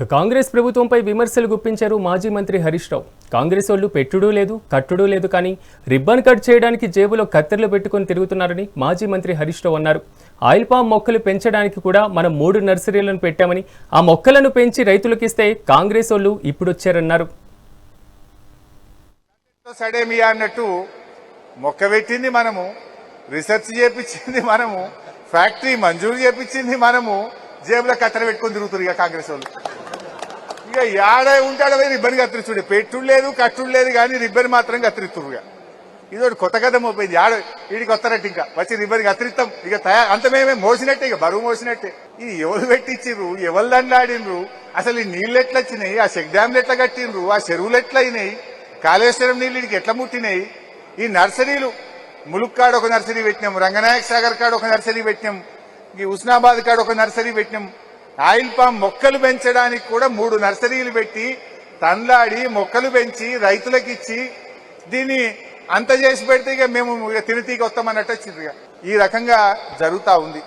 ఇక కాంగ్రెస్ ప్రభుత్వంపై విమర్శలు గుప్పించారు మాజీ మంత్రి హరీష్ రావు. కాంగ్రెస్ వాళ్ళు పెట్టుడు లేదు కట్టుడు లేదు కానీ రిబ్బన్ కట్ చేయడానికి జేబులో కత్తెరలు పెట్టుకొని తిరుగుతున్నారని మాజీ మంత్రి హరీష్ రావు అన్నారు. ఆయిల్ పామ్ మొక్కలు పెంచడానికి కూడా మనం మూడు నర్సరీలను పెట్టామని ఆ మొక్కలను పెంచి రైతులకు ఇస్తే కాంగ్రెస్ వాళ్ళు ఇప్పుడు వచ్చారన్నారు సడేమియా అన్నట్టు మొక్క పెట్టింది మనము రీసెర్చ్ చేపించింది మనము ఫ్యాక్టరీ మంజూరు చేపించింది మనము జేబులో కత్తెర పెట్టుకొని తిరుగుతున్నారు ఇక కాంగ్రెస్ వాళ్ళు. ఇక యాడ ఉంటాడో రిబ్బన్ కత్తిరిస్తుడు. పెట్టుడు లేదు కట్టుడు లేదు కానీ రిబ్బన్ మాత్రం కత్తిరిస్తురు ఇక. ఇది ఒకటి కొత్త కథ మోపోయింది ఆడ వీడికి వస్తారట్టు ఇంకా. వచ్చి రిబ్బన్ కత్తిరిస్తాం. ఇక తయారు అంత మేమే మోసినట్టే ఇక బరువు మోసినట్టే. ఈ ఎవరు పెట్టించిర్రు? ఎవరు దండాడినరు అసలు ఈ నీళ్ళు ఎట్లా వచ్చినాయి ఆ చెక్ డ్యామ్లు ఎట్లా కట్టిండ్రు? ఆ చెరువులు ఎట్లా అయినాయి కాళేశ్వరం నీళ్ళు ఎట్లా ముట్టినాయి? ఈ నర్సరీలు. ములుక్కాడ ఒక నర్సరీ పెట్టినాం. రంగనాయక సాగర్ కాడ ఒక నర్సరీ పెట్టినాం. ఈ ఉస్నాబాద్ కాడ ఒక నర్సరీ పెట్టినాం. ఆయిల్ పామ్ మొక్కలు పెంచడానికి కూడా మూడు నర్సరీలు పెట్టి తండ్లాడి మొక్కలు పెంచి రైతులకు ఇచ్చి దీన్ని అంత చేసి పెడితే ఇక మేము ఇక తిరితీకి వస్తామన్నట్టు వచ్చింది ఇక. ఈ రకంగా జరుగుతూ ఉంది.